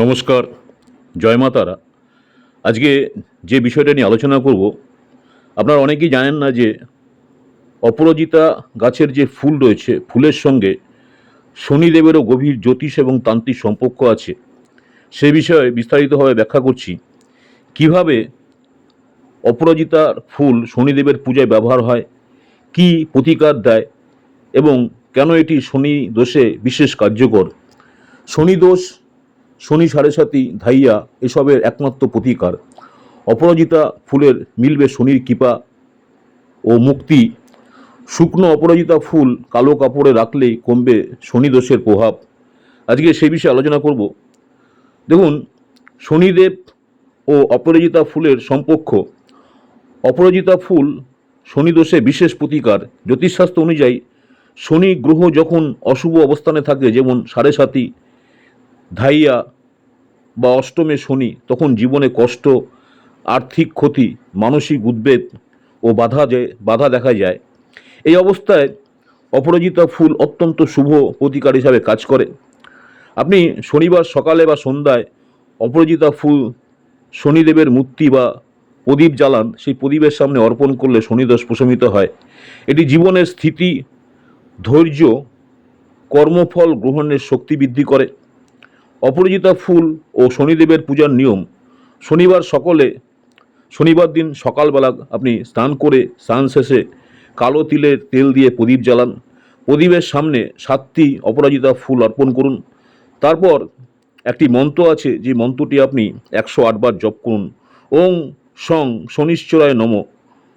নমস্কার, জয় মাতারা আজকে যে বিষয়টা নিয়ে আলোচনা করব, আপনারা অনেকেই জানেন না যে অপরাজিতা গাছের যে ফুল রয়েছে, ফুলের সঙ্গে শনিদেবেরও গভীর জ্যোতিষ এবং তান্ত্রিক সম্পর্ক আছে। সে বিষয়ে বিস্তারিতভাবে ব্যাখ্যা করছি। কীভাবে অপরাজিতার ফুল শনিদেবের পূজায় ব্যবহার হয়, কি প্রতিকার দেয় এবং কেন এটি শনি দোষে বিশেষ কার্যকর? শনি দোষ শনি সাড়ে সাতি ধাইয়া এসবের একমাত্র প্রতিকার। অপরাজিতা ফুলের মিলবে শনির কৃপা ও মুক্তি। শুকনো অপরাজিতা ফুল কালো কাপড়ে রাখলেই কমবে শনি দোষের প্রভাব। আজকে সেই বিষয়ে আলোচনা করব। দেখুন, শনিদেব ও অপরাজিতা ফুলের সম্পর্ক। অপরাজিতা ফুল শনি দোষে বিশেষ প্রতিকার। জ্যোতিষশাস্ত্র অনুযায়ী শনি গ্রহ যখন অশুভ অবস্থানে থাকে, যেমন সাড়ে সাতি ধাইয়া বা অষ্টমে শনি, তখন জীবনে কষ্ট, আর্থিক ক্ষতি, মানসিক উদ্বেগ ও বাধা যে, বাধা দেখা যায়। এই অবস্থায় অপরাজিতা ফুল অত্যন্ত শুভ প্রতিকার হিসাবে কাজ করে। আপনি শনিবার সকালে বা সন্ধ্যায় অপরাজিতা ফুল শনিদেবের মূর্তি বা প্রদীপ জ্বালান, সেই প্রদীপের সামনে অর্পণ করলে শনিদোষ প্রশমিত হয়। এটি জীবনের স্থিতি, ধৈর্য, কর্মফল গ্রহণের শক্তি বৃদ্ধি করে। অপরাজিতা ফুল ও শনিদেবের পূজার নিয়ম। শনিবার সকলে, শনিবার দিন সকালবেলা আপনি স্নান করে স্নান শেষে কালো তিলের তেল দিয়ে প্রদীপ জ্বালান। প্রদীপের সামনে সাতটি অপরাজিতা ফুল অর্পণ করুন। তারপর একটি মন্ত্র আছে, যে মন্ত্রটি আপনি একশো আটবার জপ করুন। ওং সং শনিশ্চরায় নম,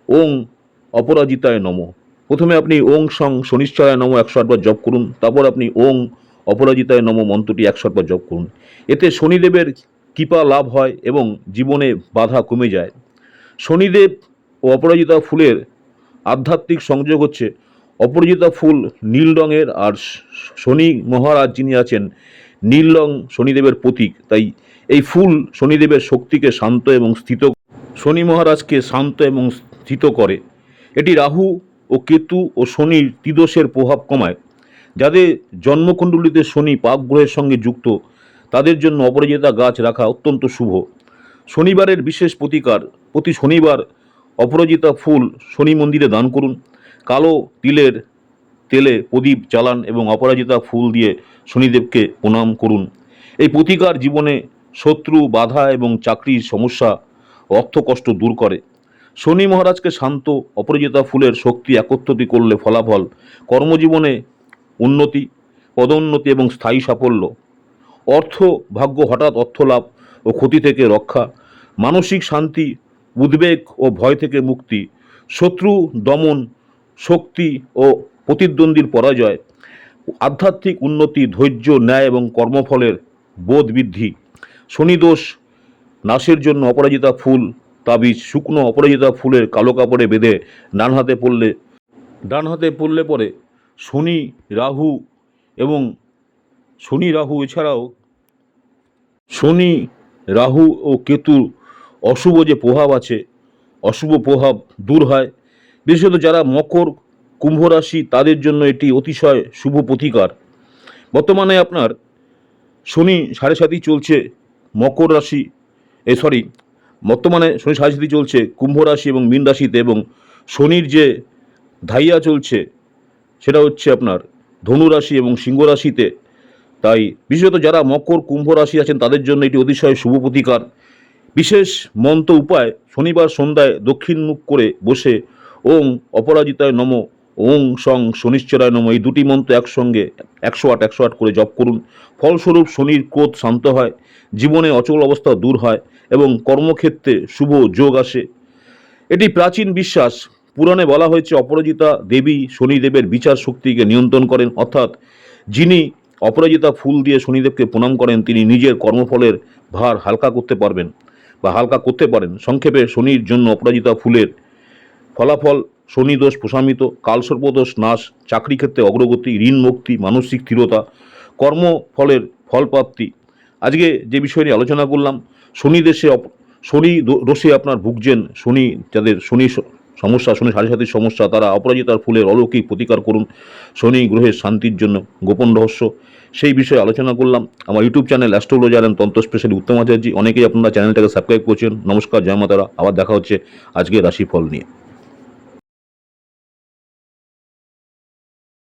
ওং অপরাজিতায় নম। প্রথমে আপনি ওং সং শনিশ্চরায় নম একশো আটবার জপ করুন। তারপর আপনি ওং অপরাজিতায় নম মন্ত্রটি একশো আটবার জপ করুন। এতে শনিদেবের কৃপা লাভ হয় এবং জীবনে বাধা কমে যায়। শনিদেব ও অপরাজিতা ফুলের আধ্যাত্মিক সংযোগ হচ্ছে অপরাজিতা ফুল নীল রঙের আর শনি মহারাজ যিনি আছেন নীল রং শনিদেবের প্রতীক। তাই এই ফুল শনিদেবের শক্তিকে শান্ত এবং স্থিত শনি মহারাজকে শান্ত এবং স্থিত করে। এটি রাহু ও কেতু ও শনির ত্রিদোষের প্রভাব কমায়। যাদের জন্মকুণ্ডলিতে শনি পাপ গ্রহের সঙ্গে যুক্ত, তাদের জন্য অপরাজিতা গাছ রাখা অত্যন্ত শুভ। শনিবারের বিশেষ প্রতিকার, প্রতি শনিবার অপরাজিতা ফুল শনি মন্দিরে দান করুন। কালো তিলের তেলে প্রদীপ চালান এবং অপরাজিতা ফুল দিয়ে শনিদেবকে প্রণাম করুন। এই প্রতিকার জীবনে শত্রু, বাধা এবং চাকরির সমস্যা, অর্থকষ্ট দূর করে। শনি মহারাজকে শান্ত, অপরাজিতা ফুলের শক্তি একত্রিত করলে ফলাফল। কর্মজীবনে উন্নতি, পদোন্নতি এবং স্থায়ী সাফল্য। অর্থ ভাগ্য হঠাৎ অর্থ লাভ ও ক্ষতি থেকে রক্ষা, মানসিক শান্তি, উদ্বেগ ও ভয় থেকে মুক্তি, শত্রু, দমন, শক্তি ও প্রতিদ্বন্দ্বীর পরাজয়, আধ্যাত্মিক উন্নতি, ধৈর্য, ন্যায় এবং কর্মফলের বোধ বৃদ্ধি। শনিদোষ, নাশের জন্য অপরাজিতা ফুল, তাবিজ, শুকনো অপরাজিতা ফুলের কালো কাপড়ে বেঁধে ডান হাতে পড়লে ডান হাতে পড়লে পরে শনি রাহু এবং শনি রাহু এছাড়াও শনি রাহু ও কেতুর অশুভ যে প্রভাব আছে, অশুভ প্রভাব দূর হয়। বিশেষত যারা মকর, কুম্ভ রাশি, তাদের জন্য এটি অতিশয় শুভ প্রতিকার। বর্তমানে আপনার শনি সাড়ে সাতই চলছে মকর রাশি, এ সরি, বর্তমানে শনি সাড়ে সাতই চলছে কুম্ভ রাশি এবং মীন রাশিতে এবং শনির যে ধাইয়া চলছে সেটা হচ্ছে আপনার ধনু রাশি এবং সিংহ রাশিতে। তাই বিশেষত যারা মকর, কুম্ভ রাশি আছেন, তাদের জন্য এটি অতিশয় শুভ প্রতিকার। বিশেষ মন্ত্র উপায়, শনিবার সন্ধ্যায় দক্ষিণ মুখ করে বসে ওং অপরাজিতায় নম, ওং সং শনিশ্চরায় নম, এই দুটি মন্ত্র একসঙ্গে একশো আট একশো আট করে জপ করুন। ফলস্বরূপ শনির ক্রোধ শান্ত হয়, জীবনে অচল অবস্থা দূর হয় এবং কর্মক্ষেত্রে শুভ যোগ আসে। এটি প্রাচীন বিশ্বাস পুরাণে বলা হয়েছে, অপরাজিতা দেবী শনিদেবের বিচার শক্তিকে নিয়ন্ত্রণ করেন। অর্থাৎ যিনি অপরাজিতা ফুল দিয়ে শনিদেবকে প্রণাম করেন, তিনি নিজের কর্মফলের ভার হালকা করতে পারবেন বা হালকা করতে পারেন। সংক্ষেপে, শনির জন্য অপরাজিতা ফুলের ফলাফল, শনি দোষ প্রশমিত কালসর্পদোষ নাশ, চাকরি ক্ষেত্রে অগ্রগতি, ঋণ মুক্তি, মানসিক স্থিরতা, কর্মফলের ফলপ্রাপ্তি। আজকে যে বিষয় নিয়ে আলোচনা করলাম শনি দেশে শনি দোষে আপনার ভুগছেন, শনি যাদের শনি সমস্যা, শনি সাড়ে সাতির সমস্যা, তারা অপরাজিতার ফুলের অলৌকিক প্রতিকার করুন। শনি গ্রহের শান্তির জন্য গোপন রহস্য। সেই বিষয়ে আলোচনা করলাম। আমার YouTube channel astrologer and tantra special Uttam Acharya অনেকেই আপনারা চ্যানেলটাকে সাবস্ক্রাইব করছেন। নমস্কার, জয় মাতারা। আবার দেখা হচ্ছে আজকে রাশিফল নিয়ে।